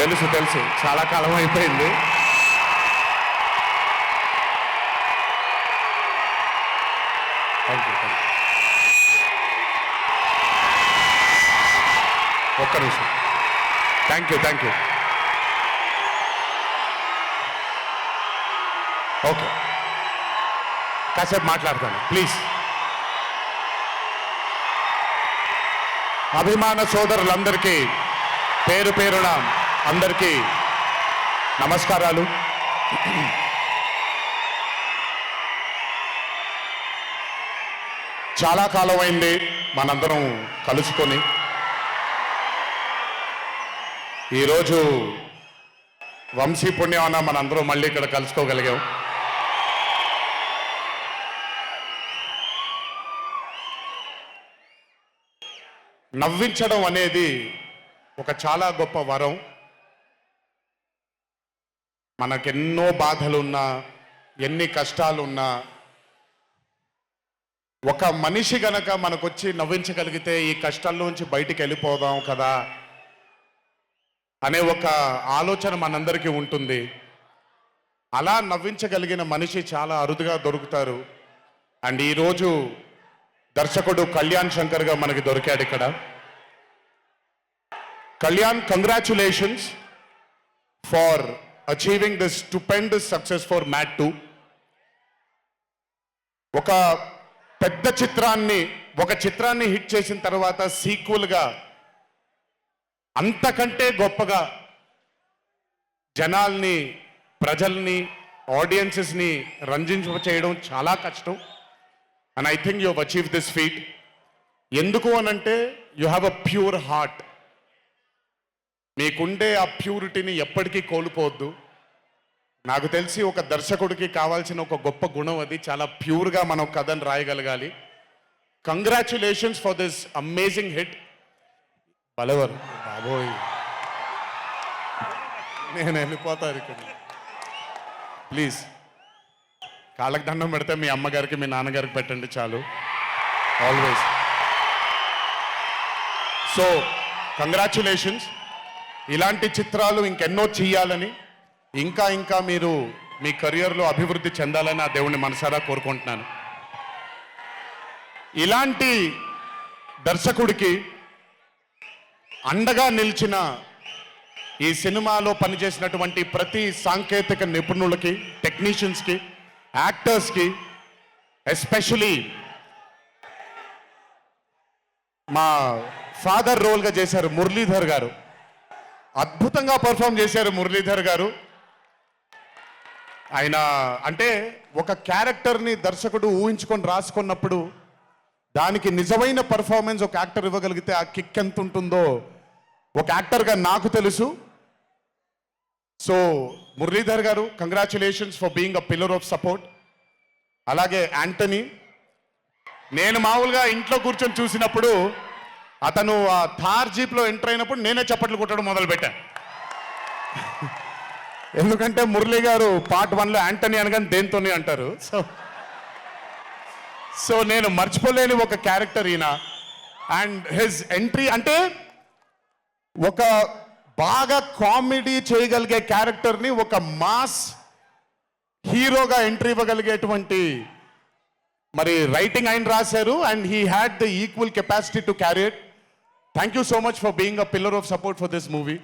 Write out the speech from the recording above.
తెలుసు తెలుసు. చాలా కాలం అయిపోయింది. థ్యాంక్ యూ థ్యాంక్ యూ ఒక్క నిమిషం. Thank you thank you okay కాసేపు మాట్లాడతాను. ప్లీజ్ అభిమాన సోదరులందరికీ పేరు పేరున అందరికీ నమస్కారాలు. చాలా కాలం అయింది మనందరం కలుసుకొని. ఈరోజు వంశీ పుణ్యమన్న మనందరం మళ్ళీ ఇక్కడ కలుసుకోగలిగాం. నవ్వించడం అనేది ఒక చాలా గొప్ప వరం. మనకెన్నో బాధలున్నా ఎన్ని కష్టాలున్నా ఒక మనిషి గనక మనకొచ్చి నవ్వించగలిగితే ఈ కష్టాల్లోంచి బయటికి వెళ్ళిపోదాం కదా అనే ఒక ఆలోచన మనందరికీ ఉంటుంది. అలా నవ్వించగలిగిన మనిషి చాలా అరుదుగా దొరుకుతారు. అండ్ ఈరోజు దర్శకుడు కళ్యాణ్ శంకర్గా మనకి దొరికాడు ఇక్కడ. Kalyan congratulations for achieving this stupendous success for mat two ఒక పెద్ద చిత్రాన్ని ఒక చిత్రాన్ని హిట్ చేసిన తర్వాత సీక్వెల్గా అంతకంటే గొప్పగా జనాల్ని ప్రజల్ని ఆడియన్సెస్ని రంజింప చేయడం చాలా కష్టం. And I think you achieve this feat ఎందుకు అనంటే you have a pure heart మీకుండే ఆ ప్యూరిటీని ఎప్పటికీ కోల్పోవద్దు. నాకు తెలిసి ఒక దర్శకుడికి కావాల్సిన ఒక గొప్ప గుణం అది చాలా ప్యూర్గా మనం కథను రాయగలగాలి. Congratulations for this amazing hit బలవరు బాబోయ్. నేను వెళ్ళిపోతాను ఇక్కడ. ప్లీజ్ కాళ్ళకి దండం పెడితే మీ అమ్మగారికి మీ నాన్నగారికి పెట్టండి చాలు. ఆల్వేస్ సో కంగ్రాచులేషన్స్ ఇలాంటి చిత్రాలు ఇంకెన్నో చేయాలని ఇంకా ఇంకా మీరు మీ కెరియర్లో అభివృద్ధి చెందాలని ఆ దేవుణ్ణి మనసారా కోరుకుంటున్నాను. ఇలాంటి దర్శకుడికి అండగా నిలిచిన ఈ సినిమాలో పనిచేసినటువంటి ప్రతి సాంకేతిక నిపుణులకి టెక్నీషియన్స్కి యాక్టర్స్కి ఎస్పెషలీ మా ఫాదర్ రోల్గా చేశారు మురళీధర్ గారు. అద్భుతంగా పర్ఫామ్ చేశారు మురళీధర్ గారు. ఆయన అంటే ఒక క్యారెక్టర్ని దర్శకుడు ఊహించుకొని రాసుకున్నప్పుడు దానికి నిజమైన పర్ఫార్మెన్స్ ఒక యాక్టర్ ఇవ్వగలిగితే ఆ కిక్ ఎంత ఉంటుందో ఒక యాక్టర్గా నాకు తెలుసు. So Muralidhar garu congratulations for being a pillar of support అలాగే యాంటనీ నేను మామూలుగా ఇంట్లో కూర్చొని చూసినప్పుడు అతను ఆ థార్ జీప్లో ఎంటర్ అయినప్పుడు నేనే చప్పట్లు కొట్టడం మొదలుపెట్టాను ఎందుకంటే మురళి గారు పార్ట్ వన్లో యాంటనీ అనగానే దేంతోనే అంటారు. సో సో నేను మర్చిపోలేని ఒక క్యారెక్టర్ ఈయన. అండ్ హిజ్ ఎంట్రీ అంటే ఒక బాగా కామెడీ చేయగలిగే క్యారెక్టర్ని ఒక మాస్ హీరోగా ఎంట్రీ ఇవ్వగలిగేటువంటి మరి రైటింగ్ ఆయన రాశారు. And he had the equal capacity to carry Thank you so much for being a pillar of support for this movie.